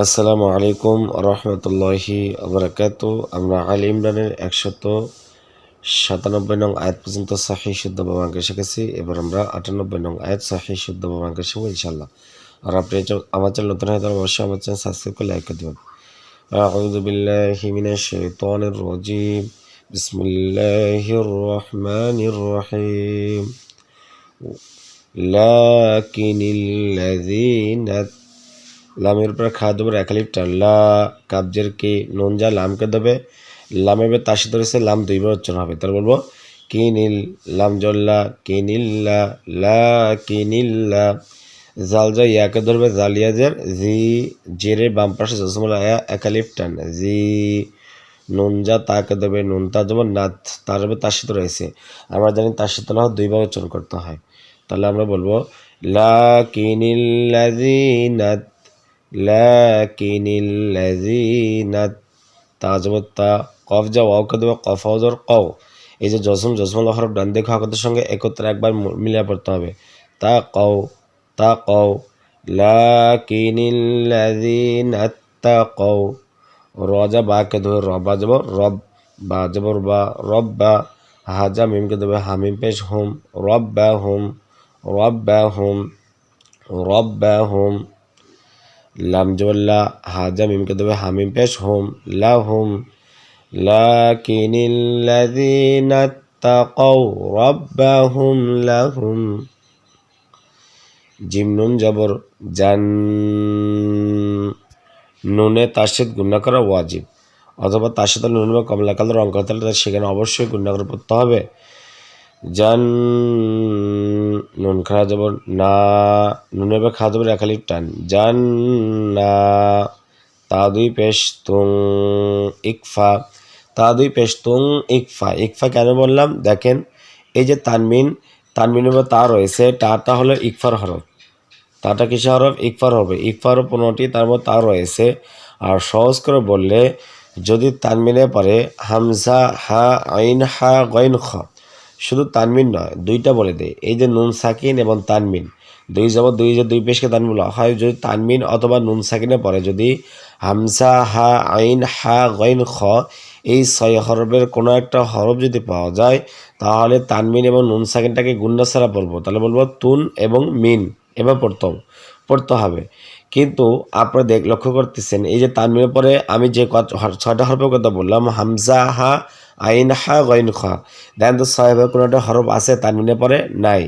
আসসালামু আলাইকুম রহমতুল্লাহি আবরাকাত আমরা আল ইমরানের একশত সাতানব্বই নং আয়াত পর্যন্ত সাহি শুদ্ধ বাবাঙ্কে শিখেছি এবার আমরা আটানব্বই নং আয়াত সাহি শুদ্ধ বাবাঙ্কে শিখবো ইনশাল্লাহ আর আপনি চ- আমার চ্যানেল নতুন হয়ে তাহলে অবশ্যই আমার চ্যানেল সাবস্ক্রাইব করে লাইক করে দেবেন أعوذ بالله من الشيطان الرجيم بسم الله الرحمن الرحيم لكن الذين লামের উপরে খা দেবে একালিপটা লা কাবজের কি নুন যা লামকে দেবে। লামের উপরে সাথে রয়েছে লাম দুইবার উচ্চারণ হবে। তার বলব, কি নীল লাম জল্লা, কি নীল্লা লা কি নীল্লা জাল যা ইয়াকে ধরবে জালিয়াজের জি, জেরে বাম পাশে জসমলা একালিপ টান জি, নুন যা তাকে দেবে, নুন তা যেমন নাথ তার হবে সাথে রয়েছে। আমরা জানি তার সাথে না দুইবার উচ্চারণ করতে হয়। তাহলে আমরা বলব, লা কিনিল্লাজি নাথ লাকিনিল্লাযিনা তাজমত্তা, কফ যা ওয়াও কদবা কফ ওজর কও এই যে জসম জসমাল হরফ ডান দিকে হকতের সঙ্গে একত্রে একবার মিলিয়ে পড়তে হবে। তা কও তা কও, লাকিনিল্লাযিনা তাকাও। রজা বাকে ধরে রবা যাব রব বা যাব বা, রব বা, হাজা মিমকে দেবে, হামিম পেশ, হোম, রব বা, হোম, রব বা, হোম, রব বা, হোম। লাম জবল্লা হাজা মিমকে দেবে হামিম পেশ, হোম, লা, হোম। লাকিনিল্লাযীনা তাকাও রাব্বাহুম লাহুম। জিম নুন জবর, জান নুনে সাথে গুণা করা ওয়াজিব। অথবা তার সাথে নুন বা কমলা কালার রং করতে সেখানে অবশ্যই গুণা করে পড়তে হবে। জান নুন খাওয়া যাব না নুনের বা খাওয়া যাবে একালি টান। জান না, তা দুই পেশ তুং ইকফা, তা দুই পেশ তুং ইকফা। ইকফা কেন বললাম? দেখেন, এই যে তানমিন, তানমিনের বা তা রয়েছে টাটা হলো ইকফার হরফ। তাটা কিসে হরফ? ইকফার হবে ইকফার পনেরোটি তার মধ্যে তা রয়েছে। আর সহজ করে বললে, যদি তানমিনে পরে হামজা, হা, আইন, হা গইন খ শুধু তানমিন নয়, দুইটা বলে দেয় এই যে নুন, সাকিন এবং তানমিন। দুই যাব দুই যে দুই পেশকে তানমিন বলা হয়, যদি তানমিন অথবা নুন, সাকিনে পরে যদি হামসা হা, আইন, হা, গইন, খ, এই ছয় হরফের কোনো একটা হরফ যদি পাওয়া যায়, তাহলে তানমিন এবং নুন, সাকিনটাকে গুন্না ছাড়া পড়ব। তাহলে বলব তুন এবং মিন, এবার পড়তে পড়তে হবে। কিন্তু আপনারা দেখ, লক্ষ্য করতেছেন, এই যে তানমিনের পরে আমি যে ছয়টা হরফের কথা বললাম, হামজা, হা আইন হা গইন খা দেখেন তো ছয়ভাবে কোনো একটা হরফ আছে তানমিনের পরে নাই।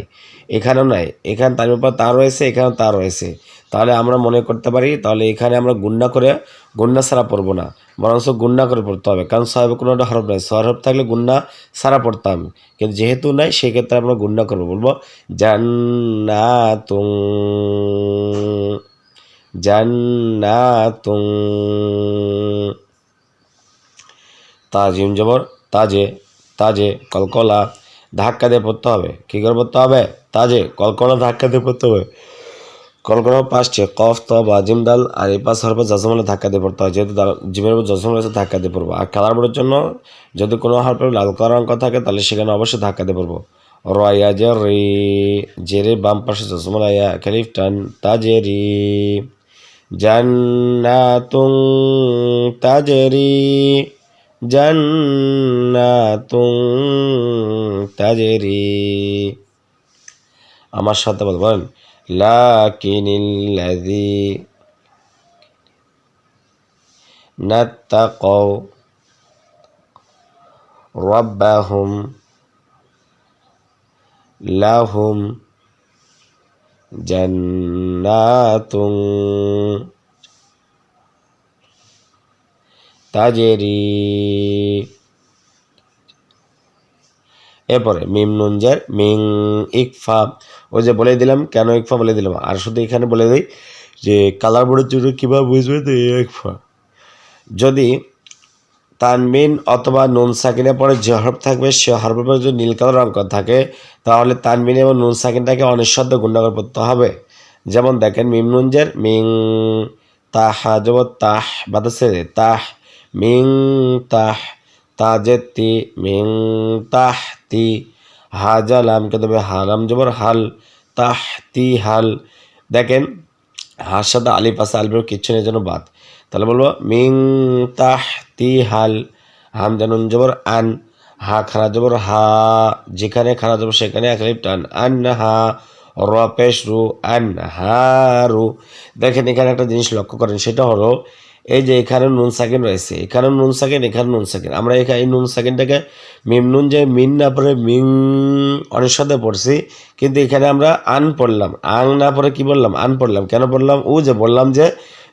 এখানেও নাই। এখানে তানমিনের পরে তা রয়েছে, এখানেও তা রয়েছে। তাহলে আমরা মনে করতে পারি, তাহলে এখানে আমরা গুন্না করে গুন্না ছাড়া পড়ব না। বরঞ্চ গুন্না করে পড়তে হবে। কারণ ছয়ভাবে কোনো একটা হরফ নাই। হরফ থাকলে গুন্না ছাড়া পড়তাম। কিন্তু যেহেতু নাই, সেক্ষেত্রে আমরা গুন্না করব। বলব জান্নাতুং জান্নাতুং তাজিম জবর। তাজে তাজে কলকলা ধাক্কা দিয়ে পড়তে হবে। কী করে পড়তে হবে? তাজে কলকলা ধাক্কা দিয়ে পড়তে হবে। কলকলা পাশছে কফ তো বা জিম দাল আর এই পাশ হরফে জসমলে ধাক্কা দিয়ে পড়তে হয় যেহেতু জিমের উপর জসম রয়েছে ধাক্কা দিয়ে পড়ব। আর খেলার বোর্ডের জন্য যদি কোনো হরফে লাল করার অঙ্ক থাকে, তাহলে সেখানে অবশ্যই ধাক্কা দিয়ে পড়ব। রয়া যে রে জেরে বাম পাশে জসমল আয়া খালিফ, টান তাজেরি। জান্নাতুং তাজরি। জান্নাতুং আমার সাথে বলবেন লাকিনিল্লাযী নাত্তাকাও রাব্বাহুম লাহুম জান্নাতুং তাজেরি। এরপরে মিম নুনজের মিং ইকফা। ওই যে বলে দিলাম, কেন ইকফা বলে দিলাম? আর শুধু এখানে বলে দিই যে, কালার বোর্ডের জন্য কীভাবে বুঝবে তো ইকফা? যদি তানমিন অথবা নুন সাকিনের পরে যে হরফ থাকবে, সে হরফের পরে যদি নীল কালার অঙ্ক থাকে, তাহলে তানমিন এবং নুন সাকিনটাকে অনিঃশব্দ গুণাকার করতে হবে। যেমন দেখেন, মিম নুনজের মিং তাহ যাব তাহ বাতাসে তাহ মিং তাহ তাজেতি মিং তাহতি হাজা লামকে দেবে হালাম জবর হাল, তাহতি হাল। দেখেন, হার সাথে আলিফ আছে, আলিফের কিচ্ছু নেই যেন বাদ। তাহলে বলব মিং তাহ তি হাল, হাম জানুন জবর আন, হা খারা জবর হা, যেখানে খারা জবর সেখানে এক টান, আন হা র পেশ রু আন হা রু দেখেন এখানে একটা জিনিস লক্ষ্য করেন, সেটা হলো এই যে এখানে নুন সাকিন রয়েছে, এখানে নুন সাকিন, এখানে নুন সাকিন। আমরা এখানে এই নুন সাকিনটাকে মিম নুন যে মিন না পড়ে মিং অনিঃসাদে পড়ছি, কিন্তু এখানে আমরা আন পড়লাম। আং না পড়ে কি বললাম? আন পড়লাম। কেন পড়লাম ও যে বললাম যে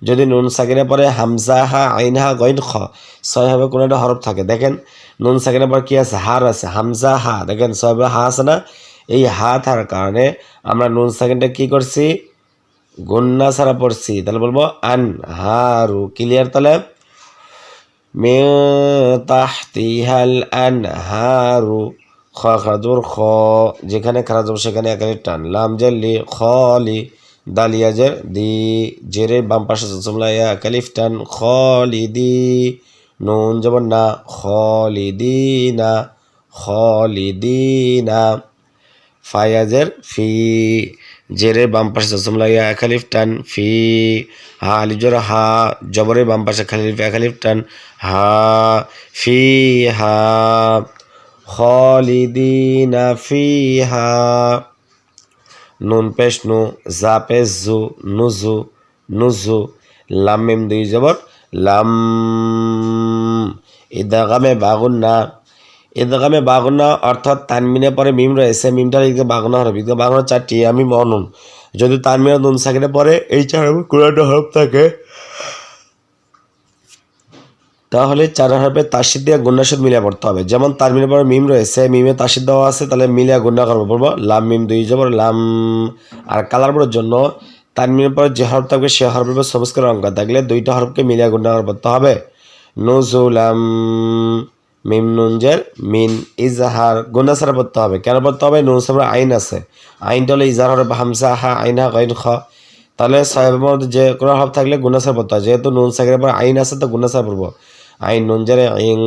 যদি নুন সাকিনে পরে হামজা হা আইন হা গইন খ ছয় হবে কোনো একটা হরফ থাকে। দেখেন নুন সাকিনে পরে কি আছে? হার আছে। হামজা হা। দেখেন ছয় হা আছে না? এই হা থাকার কারণে আমরা নুন সাকিনটা কি করছি? গুন্না ছাড়া পড়ছি। তাহলে বলব আন হারু ক্লিয়ার তাহলে তাহতিহাল আন হারু খ খারাজুর খ। যেখানে খারাজুর সেখানে একালি টান। লাম জেলি খলি দালিয়াজের দি জেরে বাম পাশে জুমলা, ইয়া, কালিফ, টান। খলিদি নুন যেমন না। খলি দি, না। খলি দি খলিদিনা ফায়াজের ফি, জেরে বাম পাশে জসম লাগিয়া একালিফ টান, ফি, হা, আলিফ জোর হা, জবরে বাম পাশে খালিফ একালিফ টান, হা, ফি, হা, খালিদিনা ফি হা নুন পেশ নু, জা পেশ জু নুজু নুজু লাম মিম দুই জবর, লাম ইদাগামে বাগুন না ইদগামে বাগনা অর্থাৎ তানমিনে পরে মিম রয়েছে মিমটা লিখতে বাগনা হরফ ইদগা বাগনা চারটি, আমি মনন। যদি তানমিনে নুন সাকিনে পরে এই চার কোরআনটা হরফ থাকে, তাহলে চার হরফে তাসিদ দিয়ে গুন্নাসদ মিলিয়ে পড়তে হবে। যেমন তানমিনের পরে মিম রয়েছে মিমে তাসিদ দেওয়া আছে, তাহলে মিলিয়া গুন্না করব। পড়ব, লাম মিম দুই জবর লাম। আর কালার পড়ার জন্য তানমিনের পরে যে হরফ থাকবে, সে হরফের সমস্কার অঙ্ক থাকলে দুইটা হরফকে মিলিয়া গুন্না করতে হবে। নজুলাম। মিম নুনজের মিন ইজাহার গুনা ছাড়া পড়তে হবে। কেন পড়তে হবে? নুন সাবরা আইন আছে। আইনটা হলো ইজাহার হবে হামসা হা আইন গাইন খ। তাহলে সাহেবের মধ্যে যে কোনো হরফ থাকলে গুনা ছাড়া পড়তে হয়। যেহেতু নুন সাগের পর আইন আছে, তো গুনা ছাড়া পড়ব। আইন নুন জারে ইং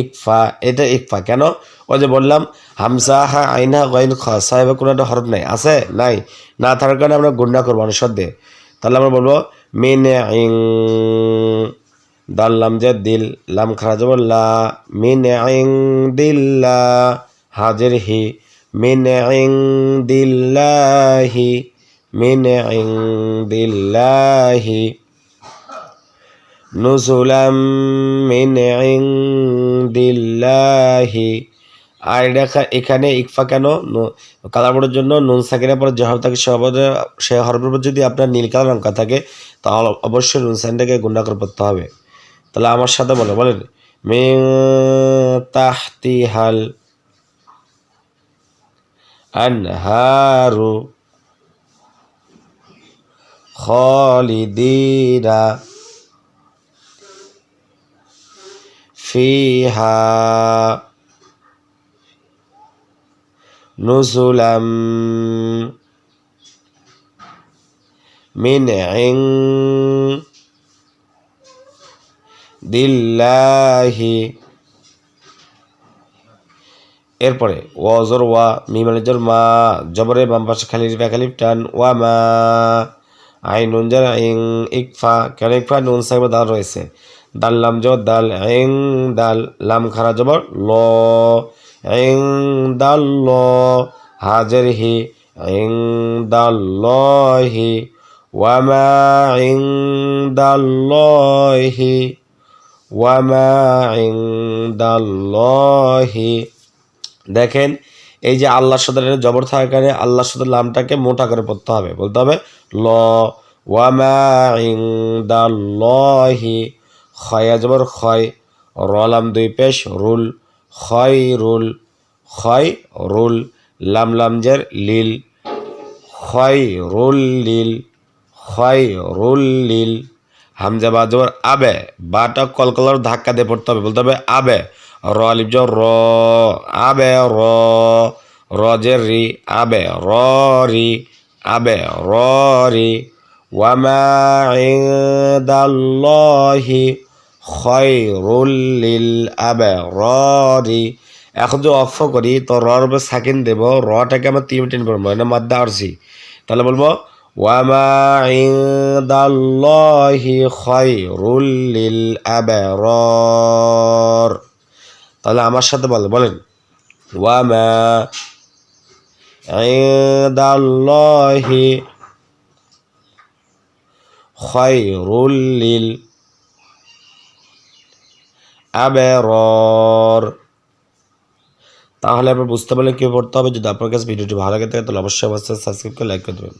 ইকফা, এটা ইকফা। কেন? ওই যে বললাম হামসা হা আইন গাইন খ। সাহেবের কোনো একটা হরফ নাই। আছে? নাই। না থাকার কারণে আমরা গুন্ডা করব অনুসার দিয়ে তাহলে আমরা বলব, মিন ইং দাল লাম যে দিল, লাম খারা যাব লা মিন ইং দিল্লা, হাজির হি। মিন ইং দিল্লাহি মিন ইং দিল্লাহি নুসুলাম মিন ইং দিল্লাহি আর এটা এখানে ইকফা কেন? কালার বোর্ডের জন্য নুন সাকিনের পর যে হরফ থাকে সে হরফের সে হরফের উপর যদি আপনার নীল কালার অঙ্কা থাকে, তাহলে অবশ্যই নুন সাইনটাকে গুন্ডা করে পড়তে হবে। তাহলে আমার সাথে বলে বলেন মিং তাহতি হাল আনহারু খালিদিনা ফিহা নুজুলাম মিন দিল্লাহি। এরপরে ওয়াজর ওয়া মিমালিজর মা, জবরে, বাম পাশে খালি খালিফ, টান, ওয়া, মা আই নুন, জার, ইং, ইকফা, কেন ইকফা, নুন সাহেব দাল রয়েছে। দাল, লাম, জবর, দাল, ইং, দাল, লাম, খারা, জবর, ল, ইং, দাল, ল, হাজার, হি, ইং, দাল, ল, হি ওয়ামা ইং, দাল, ল, হি। ওয়ামা ইন্দাল্লাহি। দেখেন, এই যে আল্লাহ সদরের জবর থাকার কারণে আল্লাহ সদর নামটাকে মোটা করে পড়তে হবে। বলতে হবে, ল, ওয়ামা ইন্দাল্লাহি খয়া জবর খয় রলাম দুই পেশ, রুল খয় রুল খয় রুল, লাম লামজের লিল খয় রুল লিল খয় রুল লিল। হামজা বা জবর আবে। বাটা কলকলার ধাক্কা দিয়ে পড়তে হবে, বলতে হবে আবে। র জবর র। আবে, র। রজের রি, আবে। র, রি, আবে। র, রি। ওয়ামা ইনদাল্লাহি লিল আবে। র, রি। এখন যদি অফ করি, তো রর সাকিন দেব। রটাকে আমরা তিন টেন পড়ব এটা মাদ্দা আরসি। তাহলে বলব ওয়ামা ইনদাল্লাহি খায়রুল লিল আবরার তাহলে আমার সাথে বলেন বলেন। ওয়ামা ইনদাল্লাহি খায়রুল লিল আবরার তাহলে আপনার বুঝতে পারলে কী পড়তে হবে? যদি আপনার কাছে ভিডিওটি ভালো লাগে থাকে, তাহলে অবশ্যই অবশ্যই সাবস্ক্রাইব করে লাইক করে দেবেন।